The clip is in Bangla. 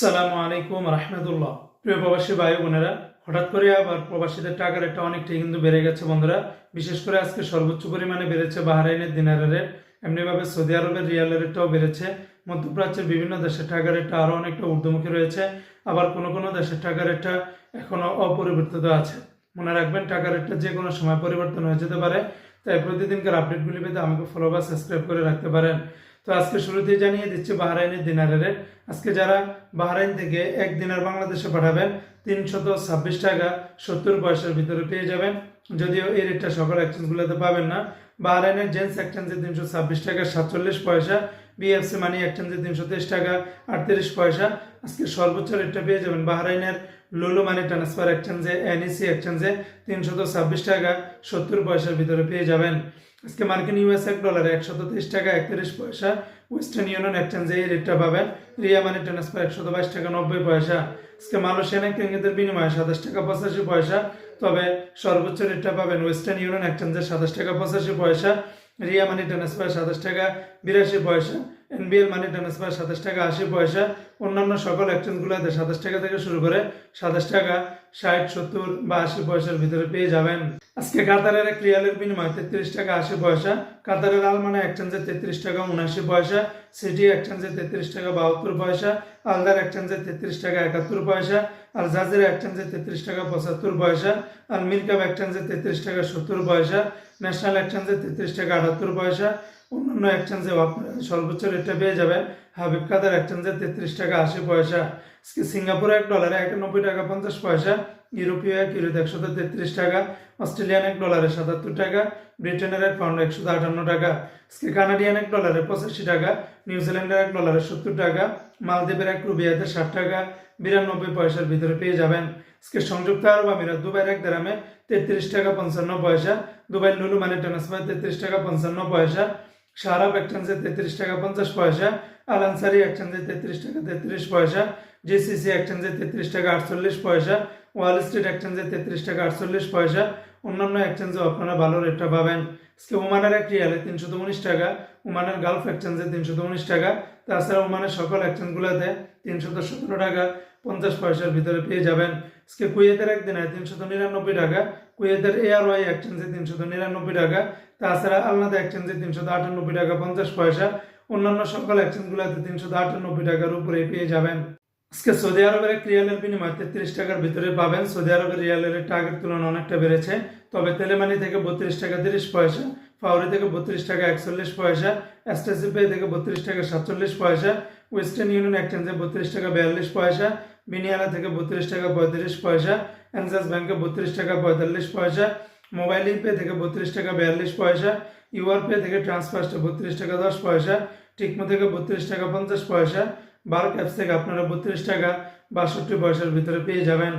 আসসালামু আলাইকুম রহমতুল্লাহ। প্রিয় প্রবাসী ভাই বোনেরা, হঠাৎ করে আবার প্রবাসীদের টাকার রেটটা অনেকটাই কিন্তু বেড়ে গেছে বন্ধুরা। বিশেষ করে আজকে সর্বোচ্চ পরিমাণে বেড়েছে বাহরাইনের দিনারের রেট এমনিভাবে সৌদি আরবের রিয়ালের রেটটাও বেড়েছে। মধ্যপ্রাচ্যের বিভিন্ন দেশের টাকার রেটটা আরও অনেকটা ঊর্ধ্বমুখী রয়েছে। আবার কোনো কোনো দেশের টাকার রেটটা এখনও অপরিবর্তিত আছে। মনে রাখবেন, টাকার রেটটা যে কোনো সময় পরিবর্তন হয়ে যেতে পারে। তাই প্রতিদিনকার আপডেটগুলি পেতে আমাকে ফলো বা সাবস্ক্রাইব করে রাখতে পারেন। তো আজকে শুরুতেই জানিয়ে দিচ্ছি বাহরাইনের দিনারের। রেট আজকে যারা বাহরাইন থেকে এক দিনার বাংলাদেশে পাঠাবেন, তিনশত ছাব্বিশ টাকা সত্তর পয়সার ভিতরে পেয়ে যাবেন। যদিও এই রেটটা সকল এক্সচেঞ্জগুলোতে পাবেন না। বাহরাইনের জেন্টস এক্সচেঞ্জে তিনশো ছাব্বিশ টাকা সাতচল্লিশ পয়সা বিএফসি মানি এক্সচেঞ্জে তিনশো তেইশ টাকা আটত্রিশ পয়সা আজকে সর্বোচ্চ রেটটা পেয়ে যাবেন বাহরাইনের লুলু মানি ট্রান্সফার এক্সচেঞ্জে এনইসি এক্সচেঞ্জে তিনশত ছাব্বিশ টাকা সত্তর পয়সার ভিতরে পেয়ে যাবেন। আজকে মার্কিন ইউএস এক ডলারে একশত তেইশ টাকা একত্রিশ পয়সা, ওয়েস্টার্ন ইউনিয়ন এক্সচেঞ্জে এই রেটটা পাবেন। রিয়া মানি ট্রান্সফার একশত বাইশ টাকা নব্বই পয়সা। আজকে মালয়েশিয়ান এক বিনিময়ে সাতাশ টাকা পঁচাশি পয়সা, তবে সর্বোচ্চ রেটটা পাবেন ওয়েস্টার্ন ইউনিয়ন এক্সচেঞ্জে সাতাশ টাকা পঁচাশি পয়সা, রিয়া মানি ট্রান্সফার সাতাশ টাকা বিরাশি পয়সা এনবিএল মানি ট্রান্সফার সাতাশ টাকা আশি পয়সা অন্যান্য সকল এক্সচেঞ্জগুলোতে সাতাশ টাকা থেকে শুরু করে সাতাশ টাকা, ষাট, সত্তর বা আশি পয়সার ভিতরে পেয়ে যাবেন। আজকে কাতারের এক রিয়ালের বিনিময়ে তেত্রিশ টাকা, আশি পয়সা। কাতারের আলমানা এক্সচেঞ্জে তেত্রিশ টাকা, উনআশি পয়সা। সিটি এক্সচেঞ্জে তেত্রিশ টাকা, বাহাত্তর পয়সা। আলদার এক্সচেঞ্জে তেত্রিশ টাকা, একাত্তর পয়সা। আর জাজিরা এক্সচেঞ্জে তেত্রিশ টাকা, পঁচাত্তর পয়সা। আর মিরকাপ এক্সচেঞ্জে তেত্রিশ টাকা, সত্তর পয়সা। ন্যাশনাল এক্সচেঞ্জে তেত্রিশ টাকা, আটাত্তর পয়সা। অন্যান্য এক্সচেঞ্জে আপনারা সর্বোচ্চ রেটটা পেয়ে যাবেন হাবিব কাদার এক্সচেঞ্জে তেত্রিশ টাকা আশি পয়সা সিঙ্গাপুরে এক ডলারে একানব্বই টাকা পঞ্চাশ পয়সা, ইউরোপীয় এক ইউরোতে একশত তেত্রিশ টাকা, অস্ট্রেলিয়ান এক ডলারে সাতাত্তর টাকা, ব্রিটেনের এক পাউন্ড একশত আটান্ন টাকা কানাডিয়ান এক ডলারে পঁচাশি টাকা নিউজিল্যান্ডের এক ডলারে সত্তর টাকা, মালদ্বীপের এক রুবিয়াতে ষাট টাকা, বিরানব্বই পয়সার ভিতরে পেয়ে যাবেন। আজকে সংযুক্ত আরব আমিরাত, দুবাইয়ের এক গ্রামে তেত্রিশ টাকা পঞ্চান্ন পয়সা দুবাই লুলু মানে ট্রান্সফার তেত্রিশ টাকা পঞ্চান্ন পয়সা শাহরাব চান্সে তেত্রিশ টাকা পঞ্চাশ পয়সা আল আনসারি এক্সচেঞ্জে তেত্রিশ টাকা তেত্রিশ পয়সা জেসিসি জিসিসি চান্সে তেত্রিশ টাকা আটচল্লিশ পয়সা ওয়াল স্ট্রিট এক্সচেঞ্জে তেত্রিশ টাকা আটচল্লিশ পয়সা। অন্যান্য এক্সচেঞ্জেও আপনারা ভালো রেটটা পাবেন। আজকে ওমানের এক রিয়ালে তিনশো উনিশ টাকা ওমানের গালফ এক্সচেঞ্জে তিনশো উনিশ টাকা তাছাড়া ওমানের সকল এক্সচেঞ্জগুলোতে তিনশত সতেরো টাকা পঞ্চাশ পয়সার ভিতরে পেয়ে যাবেন। আজকে কুয়েতের একদিনে তিনশত নিরানব্বই টাকা, কুয়েতের এয়ার ওয়াই এক্সচেঞ্জে তিনশত নিরানব্বই টাকা, তাছাড়া আলনাদা এক্সচেঞ্জে তিনশত আটানব্বই টাকা পঞ্চাশ পয়সা, অন্যান্য সকল এক্সচেঞ্জগুলোতে তিনশত আটানব্বই টাকার উপরে পেয়ে যাবেন। আজকে সৌদি আরবের এক রিয়ালের বিনিময়ে তেত্রিশ টাকার ভিতরে পাবেন। সৌদি আরবের রিয়ালের রেটটা তুলনা অনেকটা বেড়েছে, তবে তেলেমানি থেকে বত্রিশ টাকা তিরিশ পয়সা ফাউরি থেকে বত্রিশ টাকা একচল্লিশ পয়সা এসটিসি পে থেকে বত্রিশ টাকা সাতচল্লিশ পয়সা ওয়েস্টার্ন ইউনিয়ন এক্সচেঞ্জে বত্রিশ টাকা বিয়াল্লিশ পয়সা বিনিয়ালা থেকে বত্রিশ টাকা পঁয়ত্রিশ পয়সা অ্যানজাস ব্যাংকে বত্রিশ টাকা পঁয়তাল্লিশ পয়সা মোবাইল পে থেকে বত্রিশ টাকা বিয়াল্লিশ পয়সা ইউআর পে থেকে ট্রান্সফার্সটা বত্রিশ টাকা দশ পয়সা টিকমো থেকে বত্রিশ টাকা পঞ্চাশ পয়সা বার্ক ক্যাপস থেকে আপনারা বত্রিশ টাকা বাষট্টি পয়সার ভিতরে পেয়ে যাবেন।